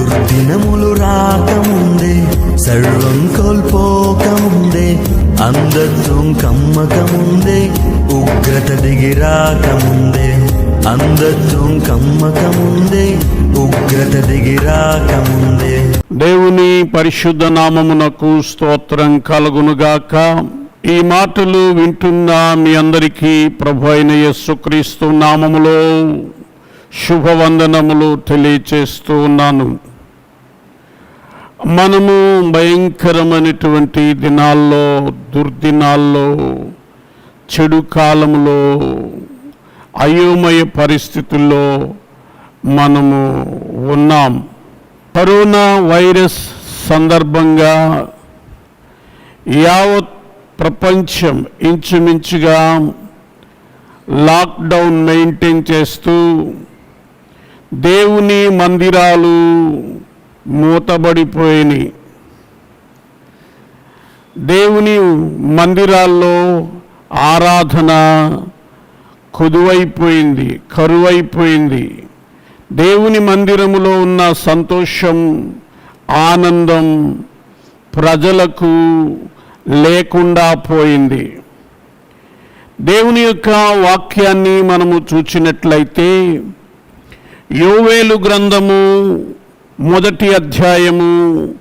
దుర్దినములు రాకముందే సర్వం కోల్పోకముందే అందత్వం కమ్మకముందే ఉగ్రత దిగి రాకముందే అందత్వం కమ్మకముందే ఉగ్రత దిగి రాకముందే. దేవుని పరిశుద్ధ నామమునకు స్తోత్రం కలుగునుగాక. ఈ మాటలు వింటున్న మీ అందరికీ ప్రభు అయిన యేసుక్రీస్తు నామములో శుభవందనములు తెలియచేస్తూ ఉన్నాను. మనము భయంకరమైనటువంటి దినాల్లో దుర్దినాల్లో చెడు కాలంలో అయోమయ పరిస్థితుల్లో మనము ఉన్నాం. కరోనా వైరస్ సందర్భంగా యావత్ ప్రపంచం ఇంచుమించుగా లాక్డౌన్ మెయింటైన్ చేస్తూ దేవుని మందిరాలు మూతబడిపోయినాయి దేవుని మందిరాల్లో ఆరాధన కుదువైపోయింది కరువైపోయింది. దేవుని మందిరములో ఉన్న సంతోషం ఆనందం ప్రజలకు లేకుండా పోయింది. దేవుని యొక్క వాక్యాన్ని మనము చూచినట్లయితే యోవేలు గ్రంథము మొదటి అధ్యాయము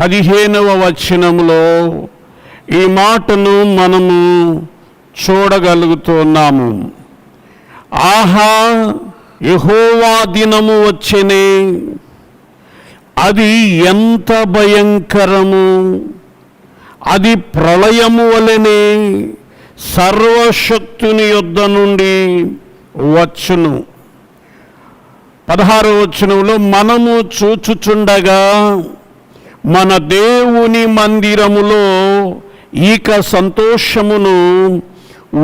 పదిహేనవ వచనములో ఈ మాటను మనము చూడగలుగుతున్నాము. ఆహా యహోవా దినము వచ్చనే. అది ఎంత భయంకరము. అది ప్రళయము వలెనే సర్వశక్తుని యొద్ద నుండి వచ్చును. పదహారో వచనంలో మనము చూచుచుండగా మన దేవుని మందిరములో ఇక సంతోషమును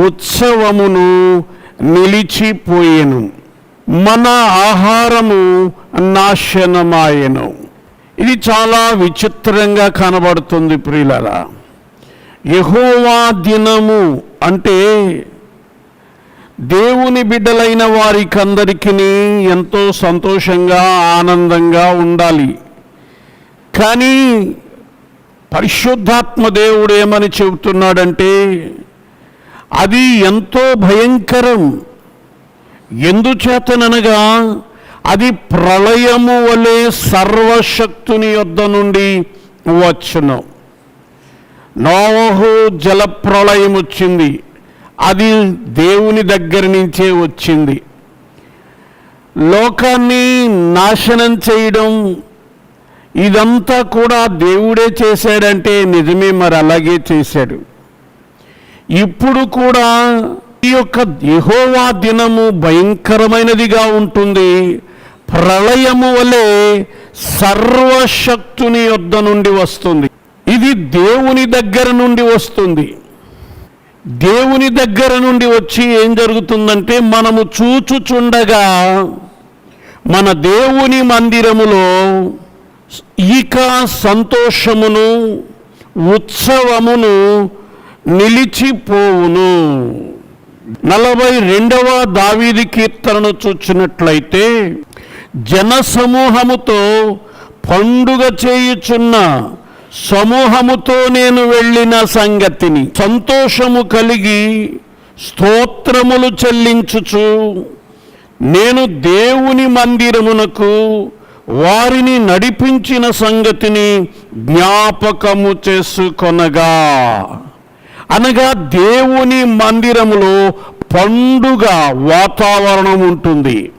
ఉత్సవమును నిలిచిపోయెను. మన ఆహారము నాశనమాయను. ఇది చాలా విచిత్రంగా కనబడుతుంది ప్రియులరా. యహోవా దినము అంటే దేవుని బిడ్డలైన వారికందరికీ ఎంతో సంతోషంగా ఆనందంగా ఉండాలి. కానీ పరిశుద్ధాత్మ దేవుడు ఏమని చెబుతున్నాడంటే అది ఎంతో భయంకరం. ఎందుచేతననగా అది ప్రళయము వలె సర్వశక్తుని యొద్ద నుండి వచ్చును. నోహు జల ప్రళయం వచ్చింది అది దేవుని దగ్గర నుంచే వచ్చింది. లోకాన్ని నాశనం చేయడం ఇదంతా కూడా దేవుడే చేశాడంటే నిజమే మరి అలాగే చేశాడు. ఇప్పుడు కూడా ఈ యొక్క యహోవా దినము భయంకరమైనదిగా ఉంటుంది. ప్రళయము వలె సర్వశక్తుని యొద్ద నుండి వస్తుంది. ఇది దేవుని దగ్గర నుండి వస్తుంది. దేవుని దగ్గర నుండి వచ్చి ఏం జరుగుతుందంటే మనము చూచుచుండగా మన దేవుని మందిరములో ఇక సంతోషమును ఉత్సవమును నిలిచిపోవును. నలభై రెండవ దావీది కీర్తనను చూచినట్లయితే జనసమూహముతో పండుగ చేయుచున్న సమూహముతో నేను వెళ్ళిన సంగతిని సంతోషము కలిగి స్తోత్రములు చెల్లించుచు నేను దేవుని మందిరమునకు వారిని నడిపించిన సంగతిని జ్ఞాపకము చేసుకొనగా. అనగా దేవుని మందిరములో పండుగ వాతావరణం ఉంటుంది.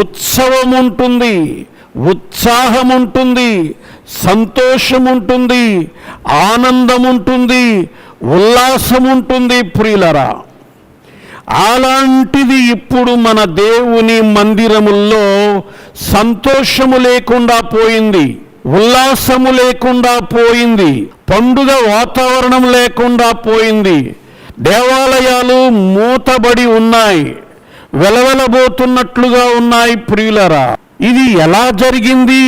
ఉత్సవం ఉంటుంది ఉత్సాహం ఉంటుంది సంతోషం ఉంటుంది ఆనందం ఉంటుంది ఉల్లాసం ఉంటుంది ప్రియులరా. అలాంటిది ఇప్పుడు మన దేవుని మందిరముల్లో సంతోషము లేకుండా పోయింది ఉల్లాసము లేకుండా పోయింది పండుగ వాతావరణం లేకుండా పోయింది దేవాలయాలు మూతబడి ఉన్నాయి వెలవెలబోతున్నట్లుగా ఉన్నాయి ప్రియులరా. ఇది ఎలా జరిగింది?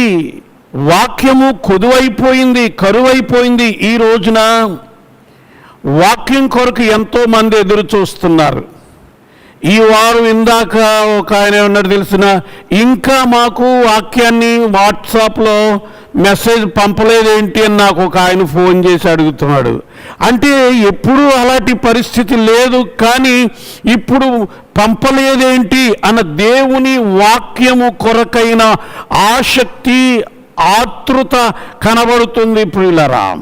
వాక్యము కొదువైపోయింది కరువైపోయింది ఈ రోజున వాక్యం కొరకు ఎంతో మంది ఎదురు చూస్తున్నారు. ఈ వారం ఇందాక ఒక ఆయన ఉన్నాడు తెలిసిన ఇంకా మాకు వాక్యాన్ని వాట్సాప్లో మెసేజ్ పంపలేదేంటి అని నాకు ఒక ఆయన ఫోన్ చేసి అడుగుతున్నాడు. అంటే ఎప్పుడూ అలాంటి పరిస్థితి లేదు కానీ ఇప్పుడు పంపలేదేంటి అన్న దేవుని వాక్యము కొరకైన ఆసక్తి ఆతృత కనబడుతుంది ప్రియులరా.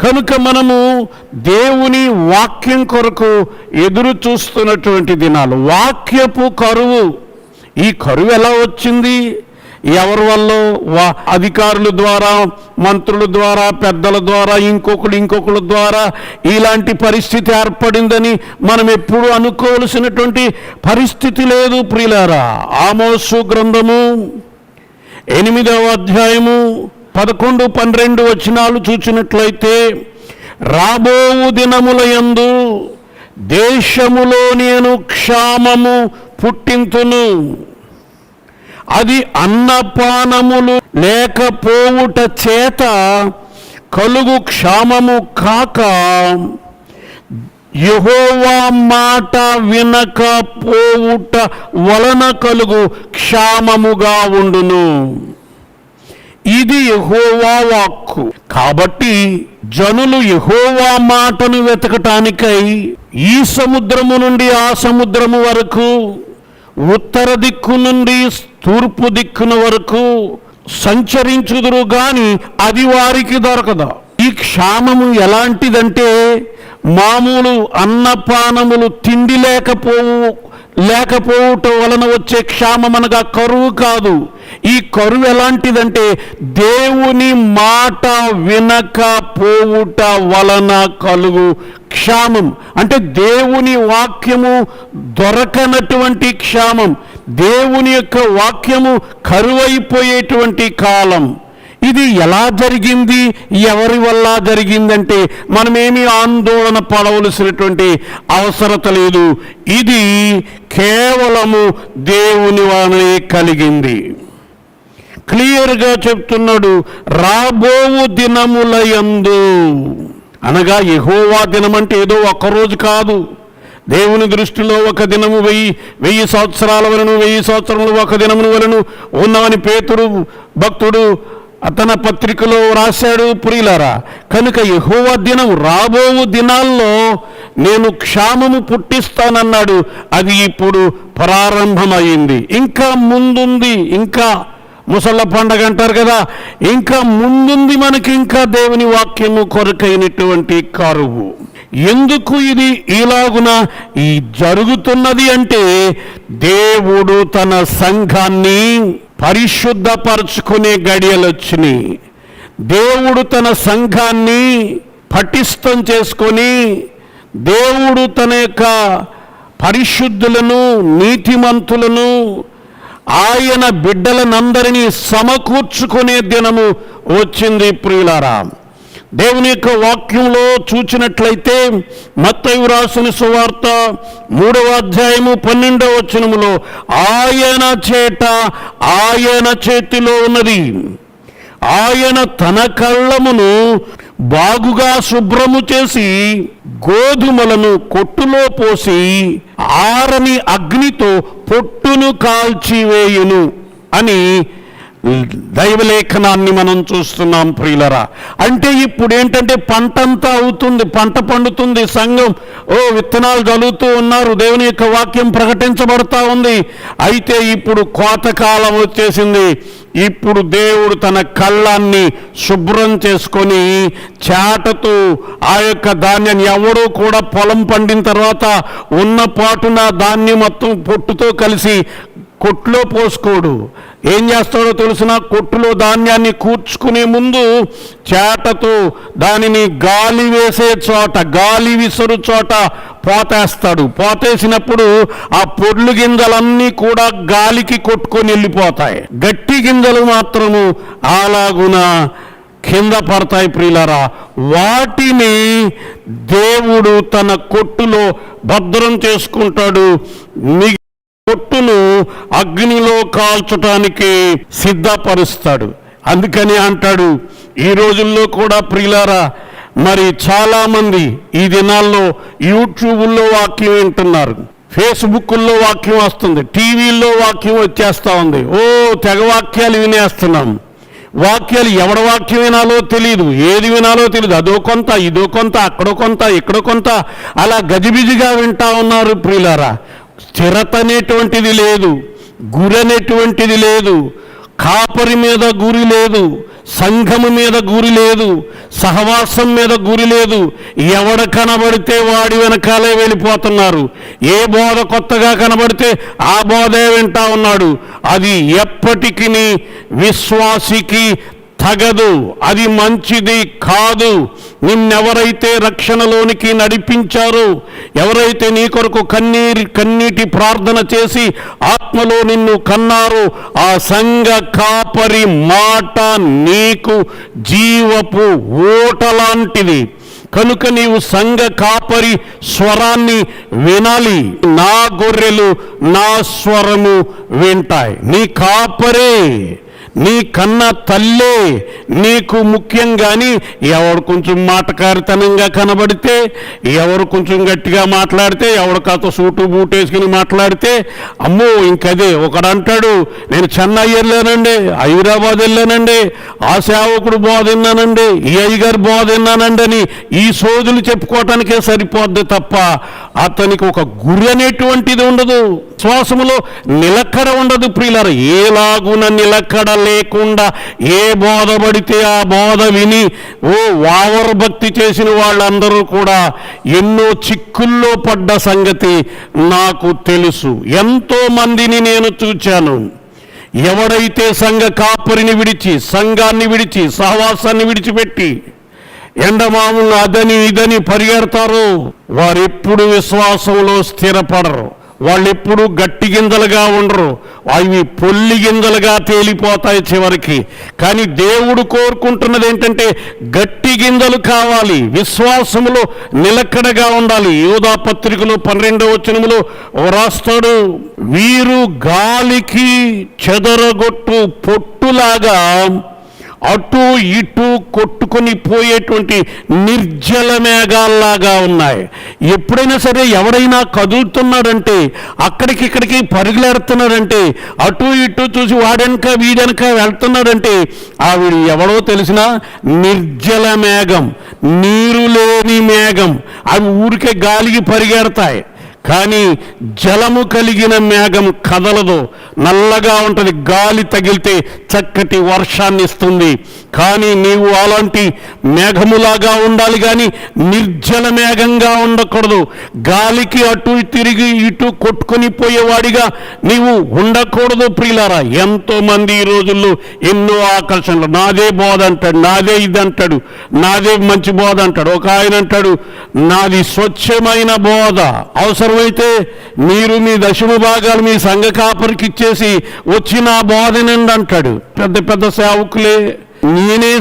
కనుక మనము దేవుని వాక్యం కొరకు ఎదురు చూస్తున్నటువంటి దినాలు. వాక్యపు కరువు. ఈ కరువు ఎలా వచ్చింది? ఎవరి వల్ల? వా అధికారుల ద్వారా మంత్రుల ద్వారా పెద్దల ద్వారా ఇంకొకరు ఇంకొకరి ద్వారా ఇలాంటి పరిస్థితి ఏర్పడిందని మనం ఎప్పుడు అనుకోవలసినటువంటి పరిస్థితి లేదు ప్రియులారా. ఆమోసు గ్రంథము ఎనిమిదవ అధ్యాయము పదకొండు పన్నెండు వచనాలు చూచినట్లయితే రాబోవు దినముల యందు దేశములో నేను క్షామము పుట్టింతును. అది అన్నపానములు లేకపోవుట చేత కలుగు క్షామము కాక యహోవా మాట వినకపోవుట వలన కలుగు క్షామముగా ఉండును. ఇది యహోవా వాక్కు. కాబట్టి జనులు యహోవా మాటను వెతకటానికై ఈ సముద్రము నుండి ఆ సముద్రము వరకు ఉత్తర దిక్కు నుండి తూర్పు దిక్కున వరకు సంచరించుదురు గాని అది వారికి దొరకదు. ఈ క్షామము ఎలాంటిదంటే మామూలు అన్నపానములు తిండి లేకపోవు లేకపోవటం వలన వచ్చే క్షామం అనగా కరువు కాదు. ఈ కరువు ఎలాంటిదంటే దేవుని మాట వినకపోవుట వలన కలుగు క్షామం. అంటే దేవుని వాక్యము దొరకనటువంటి క్షామం. దేవుని యొక్క వాక్యము కరువైపోయేటువంటి కాలం. ఇది ఎలా జరిగింది? ఎవరి వల్ల జరిగిందంటే మనమేమి ఆందోళన పడవలసినటువంటి అవసరత లేదు. ఇది కేవలము దేవుని వలనే కలిగింది. క్లియర్గా చెప్తున్నాడు రాబోవు దినముల యందు. అనగా ఎహోవా దినం అంటే ఏదో ఒక్కరోజు కాదు. దేవుని దృష్టిలో ఒక దినము వెయ్యి వెయ్యి సంవత్సరాల వలను వెయ్యి సంవత్సరములు ఒక దినమును వలను ఉన్నామని పేతుడు భక్తుడు తన పత్రికలో రాశాడు పురిలారా కనుక యహోవ దినం రాబోవు దినాల్లో నేను క్షామము పుట్టిస్తానన్నాడు. అది ఇప్పుడు ప్రారంభమైంది. ఇంకా ముందుంది ఇంకా ముసళ్ళ పండగ అంటారు కదా ఇంకా ముందుంది మనకి ఇంకా దేవుని వాక్యము కొరకైనటువంటి కరువు. ఎందుకు ఇది ఇలాగున ఈ జరుగుతున్నది అంటే దేవుడు తన సంఘాన్ని పరిశుద్ధపరచుకునే గడియలు వచ్చినాయి దేవుడు తన సంఘాన్ని పటిష్టం చేసుకొని దేవుడు తన యొక్క పరిశుద్ధులను నీతిమంతులను ఆయన బిడ్డలనందరినీ సమకూర్చుకునే దినము వచ్చింది ప్రియులారాం. దేవుని యొక్క వాక్యంలో చూచినట్లయితే మత్తయి రాసిన సువార్త మూడవ అధ్యాయము పన్నెండవ వచనములో ఆయన చేట ఆయన చేతిలో ఉన్నది. ఆయన తన కళ్ళమును బాగుగా శుభ్రము చేసి గోధుమలను కొట్టులో పోసి ఆరని అగ్నితో పొట్టును కాల్చివేయును అని దైవలేఖనాన్ని మనం చూస్తున్నాం ప్రియులరా. అంటే ఇప్పుడు ఏంటంటే పంట అంతా అవుతుంది పంట పండుతుంది సంఘం ఓ విత్తనాలు చదువుతూ ఉన్నారు దేవుని యొక్క వాక్యం ప్రకటించబడతా ఉంది. అయితే ఇప్పుడు కోతకాలం వచ్చేసింది. ఇప్పుడు దేవుడు తన కళ్ళాన్ని శుభ్రం చేసుకొని చేటతో ఆ యొక్క ధాన్యాన్ని ఎవడూ కూడా పొలం పండిన తర్వాత ఉన్న పాటున ధాన్యం మొత్తం పొట్టుతో కలిసి కొట్లో పోసుకోడు. ఏం చేస్తాడో తెలిసిన? కొట్టులో ధాన్యాన్ని కూర్చుకునే ముందు చేటతో దానిని గాలి వేసే చోట గాలి విసురు చోట పోతేస్తాడు. పోతేసినప్పుడు ఆ పొర్లు గింజలన్నీ కూడా గాలికి కొట్టుకొని వెళ్ళిపోతాయి. గట్టి గింజలు మాత్రము అలాగున కింద పడతాయి ప్రియులరా. వాటిని దేవుడు తన కొట్టులో భద్రం చేసుకుంటాడు. మిగి పొట్టును అగ్నిలో కాల్చటానికి సిద్ధపరుస్తాడు. అందుకని అంటాడు ఈ రోజుల్లో కూడా ప్రియులారా మరి చాలామంది ఈ దినాల్లో యూట్యూబ్లో వాక్యం వింటున్నారు ఫేస్బుక్లో వాక్యం వస్తుంది టీవీల్లో వాక్యం వచ్చేస్తూ ఉంది. ఓ తెగ వాక్యాలు వినేస్తున్నాం. వాక్యాలు ఎవడ వాక్యం వినాలో తెలియదు ఏది వినాలో తెలియదు అదో కొంత ఇదో కొంత అక్కడో కొంత ఇక్కడో కొంత అలా గజిబిజిగా వింటా ఉన్నారు ప్రియులారా. స్థిరత అనేటువంటిది లేదు గురి అనేటువంటిది లేదు కాపరి మీద గురి లేదు సంఘము మీద గురి లేదు సహవాసం మీద గురి లేదు ఎవడ కనబడితే వాడి వెనకాలే వెళ్ళిపోతున్నారు. ఏ బోధ కొత్తగా కనబడితే ఆ బోధే వింటా ఉన్నాడు. అది ఎప్పటికీ విశ్వాసికి తగదు అది మంచిది కాదు. నిన్నెవరైతే రక్షణలోనికి నడిపించారో ఎవరైతే నీ కొరకు కన్నీరి కన్నీటి ప్రార్థన చేసి ఆత్మలో నిన్ను కన్నారో ఆ సంఘ కాపరి మాట నీకు జీవపు ఓటలాంటిది కనుక నీవు సంఘ కాపరి స్వరాన్ని వినాలి. నా గొర్రెలు నా స్వరము వింటాయి. నీ కాపరే. నీ కన్న తల్లే నీకు ముఖ్యం కానీ ఎవడు కొంచెం మాటకారితనంగా కనబడితే ఎవరు కొంచెం గట్టిగా మాట్లాడితే ఎవడు కాతో సూటు బూటు వేసుకుని మాట్లాడితే అమ్మో ఇంకదే ఒకడంటాడు నేను చెన్నై వెళ్ళానండి హైదరాబాద్ వెళ్ళానండి ఆ సేవకుడు బోధిన్నానండి ఈ అయ్యగారు బోధిన్నానండి అని ఈ సోదులు చెప్పుకోవటానికే సరిపోద్ది తప్ప అతనికి ఒక గురి అనేటువంటిది ఉండదు. విశ్వాసములో నిలకడ ఉండదు ప్రియులార. ఏలాగున నిలకడ లేకుండా ఏ బోధ పడితే ఆ బోధ విని ఓ వావర భక్తి చేసిన వాళ్ళందరూ కూడా ఎన్నో చిక్కుల్లో పడ్డ సంగతి నాకు తెలుసు. ఎంతో మందిని నేను చూచాను. ఎవడైతే సంఘ కాపరిని విడిచి సంఘాన్ని విడిచి సహవాసాన్ని విడిచిపెట్టి ఎండమాములు అదని ఇదని పరిగెడతారో వారెప్పుడు విశ్వాసంలో స్థిరపడరు. వాళ్ళు ఎప్పుడూ గట్టి గింజలుగా ఉండరు. అవి పొల్లి గింజలుగా తేలిపోతాయి చివరికి. కానీ దేవుడు కోరుకుంటున్నది ఏంటంటే గట్టి గింజలు కావాలి. విశ్వాసములో నిలకడగా ఉండాలి. యోధా పత్రికలో పన్నెండవ వచనములో వ్రాస్తాడు వీరు గాలికి చెదరగొట్టు పొట్టులాగా అటు ఇటు కొట్టుకొని పోయేటువంటి నిర్జల మేఘాల్లాగా ఉన్నాయి. ఎప్పుడైనా సరే ఎవడైనా కదులుతున్నాడంటే అక్కడికి ఇక్కడికి పరుగులేడుతున్నాడంటే అటు ఇటు చూసి వాడెనక వీడెనక వెళ్తున్నాడంటే ఆవిడ ఎవడో తెలిసిన నిర్జల మేఘం నీరు లేని మేఘం అవి ఊరికే గాలికి పరిగెడతాయి. కానీ జలము కలిగిన మేఘం కదలదు. నల్లగా ఉంటుంది గాలి తగిలితే చక్కటి వర్షాన్ని ఇస్తుంది కానీ నీవు అలాంటి మేఘములాగా ఉండాలి కానీ నిర్జల మేఘంగా ఉండకూడదు. గాలికి అటు తిరిగి ఇటు కొట్టుకొని పోయేవాడిగా నీవు ఉండకూడదు ప్రియులారా. ఎంతోమంది ఈ రోజుల్లో ఎన్నో ఆకర్షణలు. నాదే బోధ అంటాడు నాదే ఇది అంటాడు నాదే మంచి బోధ అంటాడు. ఒక ఆయన అంటాడు నాది స్వచ్ఛమైన బోధ. అవసరమైతే మీరు మీ దశమ భాగాలు మీ సంఘ కాపరికి ఇచ్చే వచ్చి నా బోధనండి అంటాడు. పెద్ద పెద్ద సేవకులే నేనే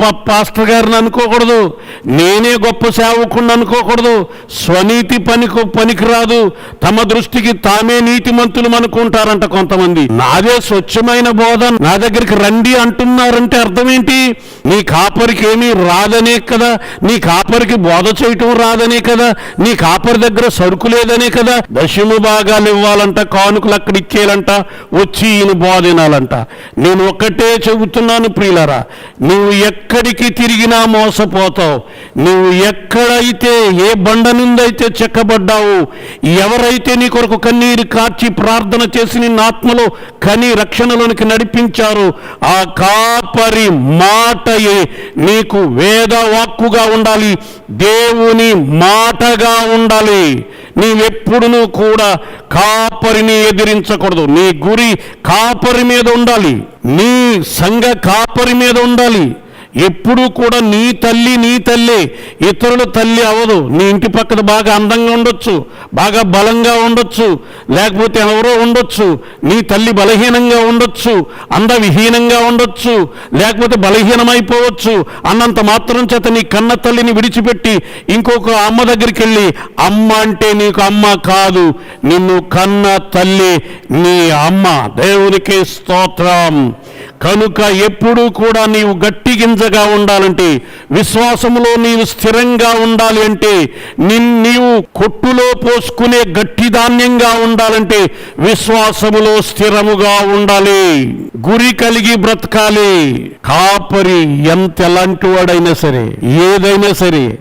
పాస్టర్ గారిని అనుకోకూడదు. నేనే గొప్ప సేవకుడిని అనుకోకూడదు. స్వనీతి పనికి పనికిరాదు. తమ దృష్టికి తామే నీతిమంతులు అనుకుంటారంట కొంతమంది. నాదే స్వచ్ఛమైన బోధ. నా దగ్గరికి రండి అంటున్నారంటే అర్థమేంటి? నీ కాపరికి ఏమీ రాదనే కదా. నీ కాపరికి బోధ చేయటం రాదనే కదా. నీ కాపరి దగ్గర సరుకు లేదనే కదా. దశము భాగాలు ఇవ్వాలంట కానుకలు అక్కడ ఇచ్చేయాలంట వచ్చి ఈయన బోధ వినాలంట. నేను ఒక్కటే చెబుతున్నాను ప్రియులరా. నువ్వు ఎక్కడికి తిరిగినా మోసపోతావు. నువ్వు ఎక్కడైతే ఏ బండ నుండైతే చెక్కబడ్డావు ఎవరైతే నీ కొరకు కన్నీరు కార్చి ప్రార్థన చేసి నిన్న ఆత్మలో కని రక్షణలోనికి నడిపించారు ఆ కాపరి మాటయే నీకు వేదవాక్కుగా ఉండాలి. దేవుని మాటగా ఉండాలి. నీవెప్పుడునూ కూడా కాపరిని ఎదిరించకూడదు. నీ గురి కాపరి మీద ఉండాలి. నీ సంఘ కాపరి మీద ఉండాలి. ఎప్పుడూ కూడా నీ తల్లి నీ తల్లి ఇతరుల తల్లి అవ్వదు. నీ ఇంటి పక్కన బాగా అందంగా ఉండొచ్చు బాగా బలంగా ఉండొచ్చు లేకపోతే ఎవరో ఉండొచ్చు. నీ తల్లి బలహీనంగా ఉండొచ్చు అందవిహీనంగా ఉండొచ్చు లేకపోతే బలహీనమైపోవచ్చు. అన్నంత మాత్రం చేత నీ కన్న తల్లిని విడిచిపెట్టి ఇంకొక అమ్మ దగ్గరికి వెళ్ళి అమ్మ అంటే నీకు అమ్మ కాదు నిన్ను కన్న తల్లి నీ అమ్మ. దేవునికి స్తోత్రం. కనుక ఎప్పుడూ కూడా నీవు గట్టి గింజగా ఉండాలంటే విశ్వాసములో నీవు స్థిరంగా ఉండాలి అంటే నిన్ నీవు కొట్టులో పోసుకునే గట్టి ధాన్యంగా ఉండాలంటే విశ్వాసములో స్థిరముగా ఉండాలి. గురి కలిగి బ్రతకాలి. కాపరి ఎంత ఎలాంటి వాడైనా సరే ఏదైనా సరే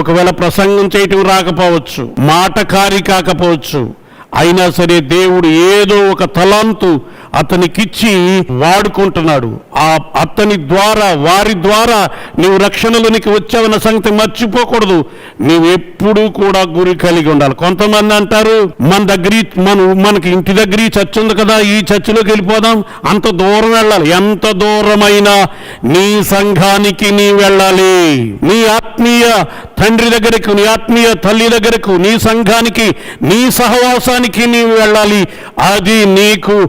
ఒకవేళ ప్రసంగం చేయటం రాకపోవచ్చు మాటకారి కాకపోవచ్చు అయినా సరే దేవుడు ఏదో ఒక తలాంతు అతనికిచ్చి వాడుకుంటున్నాడు. ఆ అతని ద్వారా వారి ద్వారా నీవు రక్షణలోనికి వచ్చావన్న సంగతి మర్చిపోకూడదు. నీవు ఎప్పుడూ కూడా గురి కలిగి ఉండాలి. కొంతమంది అంటారు మన దగ్గర మన మనకి ఇంటి దగ్గర ఈ చర్చ్ ఉంది కదా ఈ చర్చిలోకి వెళ్ళిపోదాం. అంత దూరం వెళ్ళాలి. ఎంత దూరమైనా నీ సంఘానికి నీ వెళ్ళాలి. నీ ఆత్మీయ తండ్రి దగ్గరకు నీ ఆత్మీయ తల్లి దగ్గరకు నీ సంఘానికి నీ సహవాసానికి నీవు వెళ్ళాలి. అది నీకు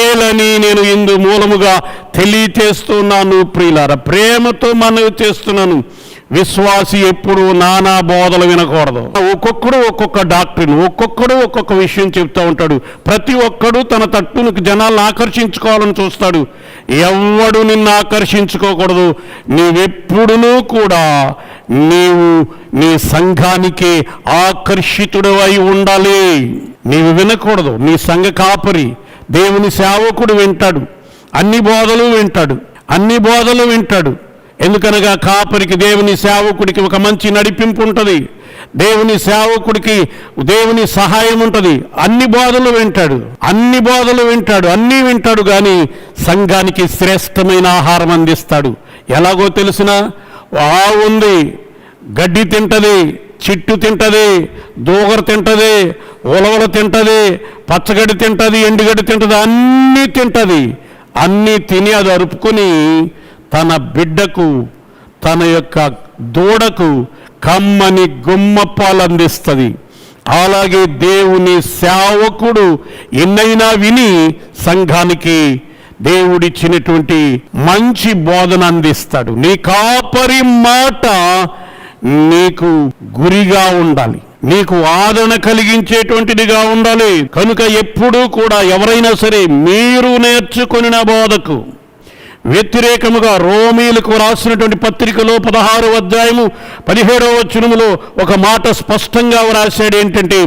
మేలని నేను ఇందు మూలముగా తెలియచేస్తున్నాను ప్రియులార. ప్రేమతో మనవి చేస్తున్నాను. విశ్వాసి ఎప్పుడు నానా బోధలు వినకూడదు. ఒక్కొక్కడు ఒక్కొక్క డాక్టర్ని ఒక్కొక్కడు ఒక్కొక్క విషయం చెప్తూ ఉంటాడు. ప్రతి ఒక్కడు తన తట్టును జనాలను ఆకర్షించుకోవాలని చూస్తాడు. ఎవ్వడు నిన్ను ఆకర్షించుకోకూడదు. నీవెప్పుడునూ కూడా నీవు నీ సంఘానికి ఆకర్షితుడు అయి ఉండాలి. నీవు వినకూడదు. నీ సంఘ కాపరి. దేవుని సేవకుడు వింటాడు. అన్ని బోధలు వింటాడు. అన్ని బోధలు వింటాడు. ఎందుకనగా కాపరికి దేవుని సేవకుడికి ఒక మంచి నడిపింపు ఉంటుంది. దేవుని సేవకుడికి దేవుని సహాయం ఉంటుంది. అన్ని బోధలు వింటాడు. అన్ని బోధలు వింటాడు. అన్నీ వింటాడు కానీ సంఘానికి శ్రేష్టమైన ఆహారం అందిస్తాడు. ఎలాగో తెలిసిన ఆ ఉంది గడ్డి తింటది చిట్టు తింటది దూగర తింటది ఉలవలు తింటది పచ్చగడ్డి తింటది ఎండుగడ్డి తింటది అన్నీ తింటది. అన్నీ తిని అది అరుపుకొని తన బిడ్డకు తన యొక్క దూడకు కమ్మని గుమ్మప్పాలు అందిస్తుంది. అలాగే దేవుని సేవకుడు ఎన్నైనా విని సంఘానికి దేవుడిచ్చినటువంటి మంచి బోధన అందిస్తాడు. నీ కాపరి మాట నీకు గురిగా ఉండాలి. నీకు ఆదరణ కలిగించేటువంటిదిగా ఉండాలి. కనుక ఎప్పుడూ కూడా ఎవరైనా సరే మీరు నేర్చుకొనిన బోధకు వ్యతిరేకముగా రోమీలకు రాసినటువంటి పత్రికలో పదహారు అధ్యాయము పదిహేడవ వచనములో ఒక మాట స్పష్టంగా వ్రాశాడు. ఏంటంటే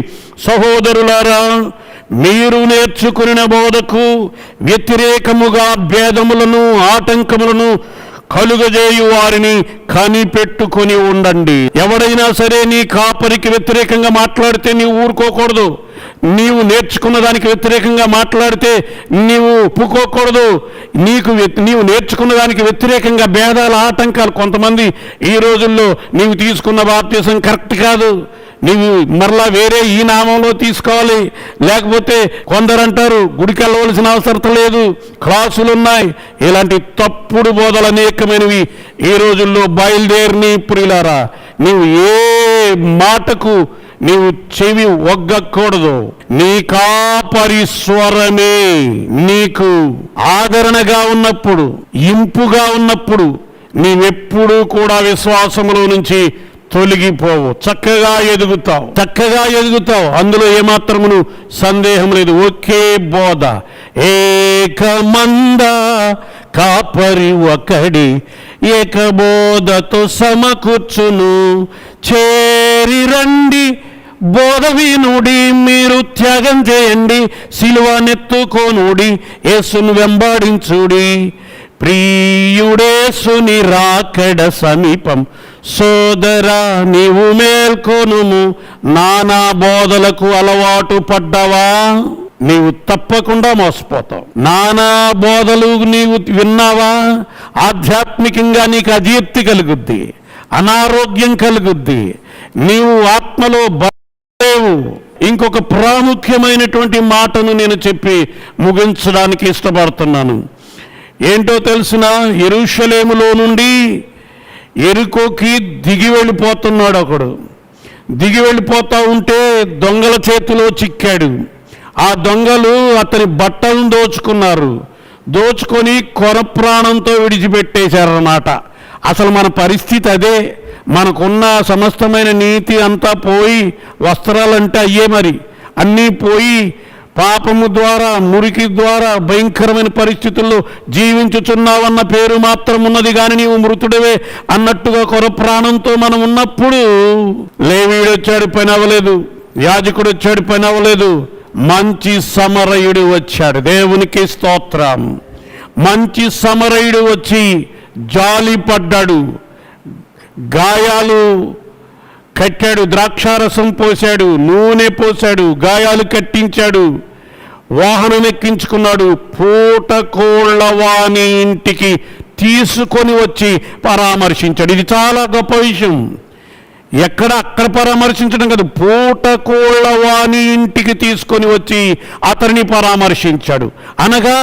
సహోదరులారా మీరు నేర్చుకున్న బోధకు వ్యతిరేకముగా భేదములను ఆటంకములను కలుగజేయు వారిని కనిపెట్టుకొని ఉండండి. ఎవడైనా సరే నీ కాపరికి వ్యతిరేకంగా మాట్లాడితే నీవు ఊరుకోకూడదు. నీవు నేర్చుకున్న దానికి వ్యతిరేకంగా మాట్లాడితే నీవు ఒప్పుకోకూడదు. నీకు నీవు నేర్చుకున్న దానికి వ్యతిరేకంగా భేదాల ఆటంకాలు కొంతమంది ఈ రోజుల్లో నీవు తీసుకున్న బాప్తీసం కరెక్ట్ కాదు. నీవు మరలా వేరే ఈ నామంలో తీసుకోవాలి. లేకపోతే కొందరు అంటారు గుడికి వెళ్ళవలసిన అవసరం లేదు. క్లాసులు ఉన్నాయి ఇలాంటి తప్పుడు బోధలు అనేకమైనవి ఈ రోజుల్లో బయలుదేరిని పురిలారా నీవు ఏ మాటకు నీవు చెవి ఒగ్గకూడదు. నీ కాపరి స్వరమే నీకు ఆదరణగా ఉన్నప్పుడు ఇంపుగా ఉన్నప్పుడు నీవెప్పుడూ కూడా విశ్వాసములో నుంచి తొలగిపోవు. చక్కగా ఎదుగుతావు. చక్కగా ఎదుగుతావు. అందులో ఏమాత్రమును సందేహం లేదు. ఒకే బోధ. ఏకమంద కాపరి ఒకడి ఏకబోధతో సమకూర్చును. చేరి రండి. బోధ వినుడి మీరు త్యాగం చేయండి. సిలువనెత్తుకోనుడి యేసును వెంబడించుడి. ప్రియుడేసుని రాకడ సమీపం సోదరా నీవు మేల్కొనుము. నానా బోధలకు అలవాటు పడ్డావా? నీవు తప్పకుండా మోసపోతావు. నానా బోధలు నీవు విన్నావా? ఆధ్యాత్మికంగా నీకు అజీర్తి కలుగుద్ది. అనారోగ్యం కలుగుద్ది. నీవు ఆత్మలో బలేవు. ఇంకొక ప్రాముఖ్యమైనటువంటి మాటను నేను చెప్పి ముగించడానికి ఇష్టపడుతున్నాను. ఏంటో తెలిసిన? ఎరుషలేములో నుండి ఎరుకోకి దిగి వెళ్ళిపోతున్నాడు ఒకడు దిగి వెళ్ళిపోతూ ఉంటే దొంగల చేతిలో చిక్కాడు. ఆ దొంగలు అతని బట్టలను దోచుకున్నారు. దోచుకొని కొర ప్రాణంతో విడిచిపెట్టేశారన్నమాట. అసలు మన పరిస్థితి అదే. మనకున్న సమస్తమైన నీతి అంతా పోయి వస్త్రాలంటే అయ్యే మరి. అన్నీ పోయి పాపము ద్వారా మురికి ద్వారా భయంకరమైన పరిస్థితుల్లో జీవించుచున్నావన్న పేరు మాత్రం ఉన్నది కానీ నీవు మృతుడవే అన్నట్టుగా కొర ప్రాణంతో మనం ఉన్నప్పుడు లేవీడు వచ్చాడు పని అవ్వలేదు యాజకుడు వచ్చాడు పని అవ్వలేదు మంచి సమరయుడు వచ్చాడు. దేవునికి స్తోత్రం. మంచి సమరయుడు వచ్చి జాలి పడ్డాడు గాయాలు కట్టాడు ద్రాక్షారసం పోశాడు నూనె పోశాడు గాయాలు కట్టించాడు వాహనం ఎక్కించుకున్నాడు పూట కోళ్ళవాని ఇంటికి తీసుకొని వచ్చి పరామర్శించాడు. ఇది చాలా గొప్ప విషయం. ఎక్కడ అక్కడ పరామర్శించడం కాదు పూట కోళ్ళవాని ఇంటికి తీసుకొని వచ్చి అతనిని పరామర్శించాడు. అనగా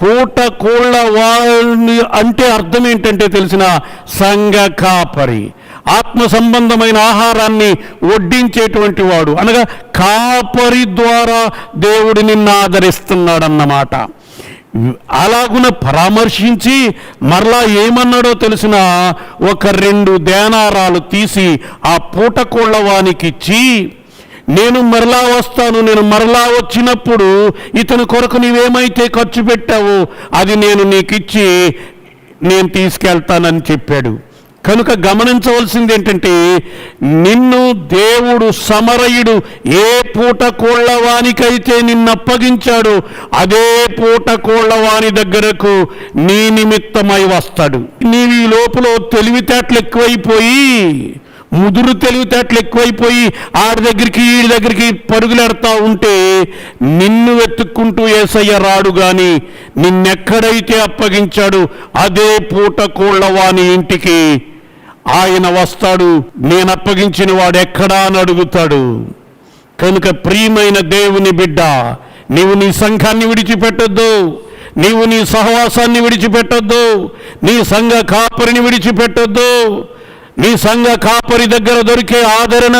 పూట కోళ్ళవాణి అంటే అర్థం ఏంటంటే తెలిసిన సంఘ కాపరి. ఆత్మ సంబంధమైన ఆహారాన్ని వడ్డించేటువంటి వాడు. అనగా కాపరి ద్వారా దేవుడు నిన్ను ఆదరిస్తున్నాడన్నమాట. అలాగున పరామర్శించి మరలా ఏమన్నాడో తెలిసిన ఒక రెండు దేనారాలు తీసి ఆ పూటకోళ్ళ ఇచ్చి నేను మరలా వస్తాను నేను మరలా వచ్చినప్పుడు ఇతని కొరకు నీవేమైతే ఖర్చు పెట్టావో అది నేను నీకిచ్చి నేను తీసుకెళ్తానని చెప్పాడు. కనుక గమనించవలసింది ఏంటంటే నిన్ను దేవుడు సమరయుడు ఏ పూట కోళ్ళవానికైతే నిన్ను అప్పగించాడో అదే పూట కోళ్ళవాని దగ్గరకు నీ నిమిత్తమై వస్తాడు. నీవి ఈ లోపల తెలివితేటలు ఎక్కువైపోయి ముదురు తెలివితేటలు ఎక్కువైపోయి ఆడి దగ్గరికి వీడి దగ్గరికి పరుగులెడతా ఉంటే నిన్ను వెతుక్కుంటూ ఏసయ్య రాడు గాని నిన్నెక్కడైతే అప్పగించాడు అదే పూట కోళ్ళవాని ఇంటికి ఆయన వస్తాడు నేను అప్పగించిన వాడు ఎక్కడా అని అడుగుతాడు. కనుక ప్రియమైన దేవుని బిడ్డ నీవు నీ సంఘాన్ని విడిచిపెట్టొద్దు. నీవు నీ సహవాసాన్ని విడిచిపెట్టొద్దు. నీ సంఘ కాపరిని విడిచిపెట్టొద్దు. నీ సంఘ కాపరి దగ్గర దొరికే ఆదరణ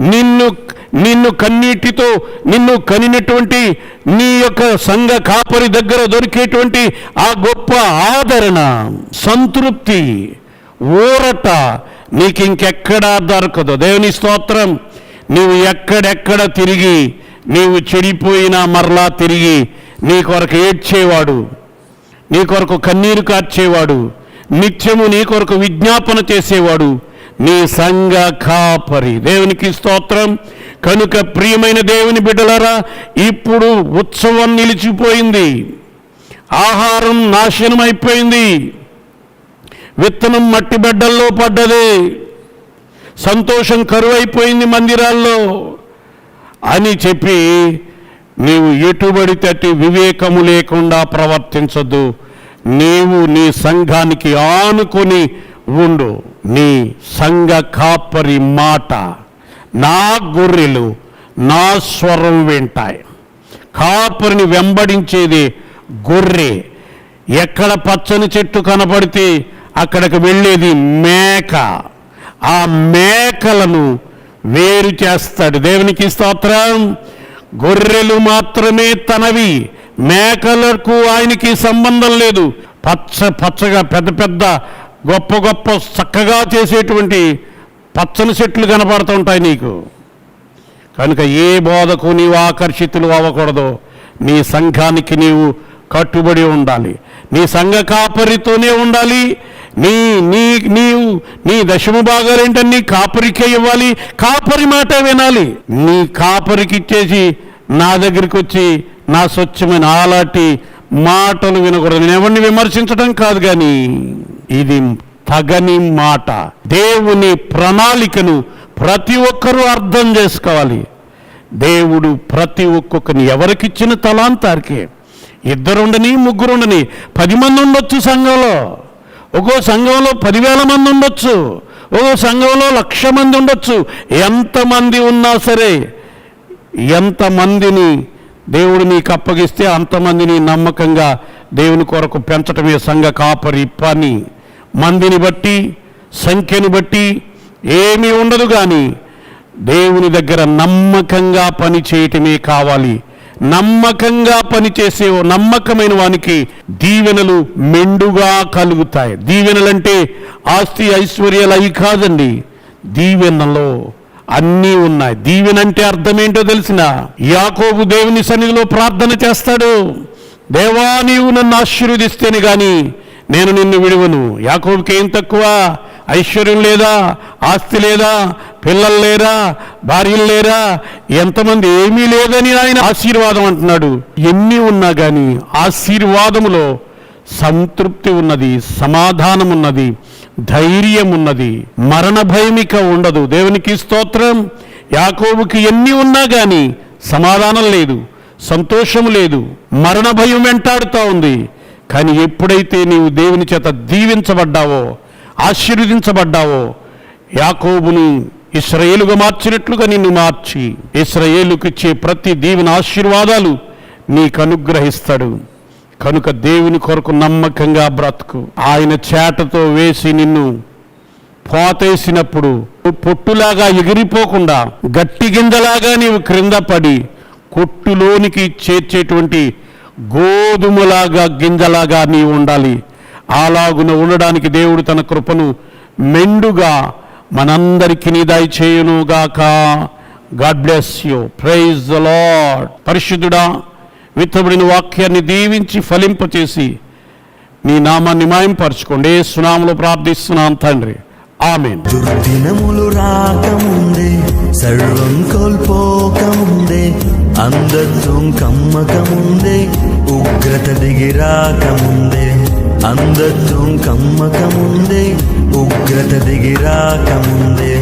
నిన్ను నిన్ను కన్నీటితో నిన్ను కనినటువంటి నీ యొక్క సంఘ కాపరి దగ్గర దొరికేటువంటి ఆ గొప్ప ఆదరణ సంతృప్తి ఊరట నీకు ఇంకెక్కడా దొరకదు. దేవుని స్తోత్రం నీవు ఎక్కడెక్కడ తిరిగి నీవు చెడిపోయినా మరలా తిరిగి నీ కొరకు ఏడ్చేవాడు నీ కొరకు కన్నీరు కార్చేవాడు నిత్యము నీ కొరకు విజ్ఞాపన చేసేవాడు నీ సంఘ కాపరి. దేవునికి స్తోత్రం. కనుక ప్రియమైన దేవుని బిడ్డలారా ఇప్పుడు ఉత్సవం నిలిచిపోయింది. ఆహారం నాశనం అయిపోయింది విత్తనం మట్టి బిడ్డల్లో పడ్డది. సంతోషం కరువైపోయింది మందిరాల్లో అని చెప్పి నీవు ఎటుబడి తట్టి వివేకము లేకుండా ప్రవర్తించద్దు. నీవు నీ సంఘానికి ఆనుకొని ఉండు. నీ సంఘ కాపరి మాట నా గొర్రెలు నా స్వరం వింటాయి. కాపరిని వెంబడించేది గొర్రె. ఎక్కడ పచ్చని చెట్టు కనపడితే అక్కడికి వెళ్ళేది మేక. ఆ మేకలను వేరు చేస్తాడు. దేవునికి స్తోత్రం. గొర్రెలు మాత్రమే తనవి. మేకలకు ఆయనకి సంబంధం లేదు. పచ్చ పచ్చగా పెద్ద పెద్ద గొప్ప గొప్ప చక్కగా చేసేటువంటి పచ్చని చెట్లు కనపడుతుంటాయి నీకు. కనుక ఏ బోధకు నీవు ఆకర్షితులు అవ్వకూడదు. నీ సంఘానికి నీవు కట్టుబడి ఉండాలి. నీ సంఘ కాపరితోనే ఉండాలి. నీ నీ నీవు నీ దశమ భాగాలేంటని కాపరికే ఇవ్వాలి. కాపరి మాట వినాలి. నీ కాపరికి ఇచ్చేసి నా దగ్గరికి వచ్చి నా స్వచ్ఛమైన ఆలాటి మాటలు వినకూడదు. నేను ఎవరిని విమర్శించడం కాదు కానీ ఇది తగని మాట. దేవుని ప్రణాళికను ప్రతి ఒక్కరూ అర్థం చేసుకోవాలి. దేవుడు ప్రతి ఒక్కొక్కరిని ఎవరికిచ్చిన తలాంతారికే? ఇద్దరుండని ముగ్గురుండని పది మంది ఉండొచ్చు సంఘంలో. ఒక్కో సంఘంలో పదివేల మంది ఉండొచ్చు. ఒక్కో సంఘంలో లక్ష మంది ఉండొచ్చు. ఎంతమంది ఉన్నా సరే ఎంతమందిని దేవుడు నీకు అప్పగిస్తే అంతమందిని నమ్మకంగా దేవుని కొరకు పెంచటమే సంఘ కాపరి పని. మందిని బట్టి సంఖ్యను బట్టి ఏమీ ఉండదు కానీ దేవుని దగ్గర నమ్మకంగా పని చేయటమే కావాలి. నమ్మకంగా పనిచేసే ఓ నమ్మకమైన వానికి దీవెనలు మెండుగా కలుగుతాయి. దీవెనలంటే ఆస్తి ఐశ్వర్యాలు అవి కాదండి. దీవెనలో అన్నీ ఉన్నాయి. దీవెనంటే అర్థం ఏంటో తెలిసిన? యాకోబు దేవుని సన్నిధిలో ప్రార్థన చేస్తాడు. దేవా నీవు నన్ను ఆశీర్వదిస్తేనే కానీ నేను నిన్ను విడువను. యాకోబుకి ఏం తక్కువ? ఐశ్వర్యం లేదా ఆస్తి లేదా పిల్లలు లేరా భార్యలు లేరా ఎంతమంది ఏమీ లేదని ఆయన ఆశీర్వాదం అంటున్నాడు. ఎన్ని ఉన్నా కానీ ఆశీర్వాదములో సంతృప్తి ఉన్నది సమాధానం ఉన్నది ధైర్యం ఉన్నది. మరణ భయమిక ఉండదు. దేవునికి స్తోత్రం. యాకోబుకి ఎన్ని ఉన్నా కానీ సమాధానం లేదు సంతోషం లేదు మరణ భయం వెంటాడుతూ ఉంది. కానీ ఎప్పుడైతే నీవు దేవుని చేత దీవించబడ్డావో ఆశీర్వదించబడ్డావో. యాకోబును ఇస్రయేలుగా మార్చినట్లుగా నిన్ను మార్చి ఇస్రయేలుకిచ్చే ప్రతి దీవెన ఆశీర్వాదాలు నీకు అనుగ్రహిస్తాడు. కనుక దేవుని కొరకు నమ్మకంగా బ్రతుకు. ఆయన చేటతో వేసి నిన్ను పోతేసినప్పుడు పొట్టులాగా ఎగిరిపోకుండా గట్టి గింజలాగా నీవు క్రింద పడి కొట్టులోనికి చేర్చేటువంటి గోధుమలాగా గింజలాగా నీవు ఉండాలి. అలాగున ఉండడానికి దేవుడు తన కృపను మెండుగా మనందరికీ దయచేయునుగాక God bless you praise the Lord పరిశుద్ధుడా విత్తబడిన వాక్యాన్ని దీవించి ఫలింపచేసి నీ నామాన్ని మాయంపరచుకోండి. ఏ సునాములో ప్రార్థిస్తున్నాం తండ్రి. ఆమె దుర్దినములు రాకముందే సర్వం కోల్పోకముందే అందత్వం కమ్మకముందే ఉగ్రత దిగి రాకముందే. అందత్వం కమ్మకముందే ఉగ్రత దిగి రాకముందే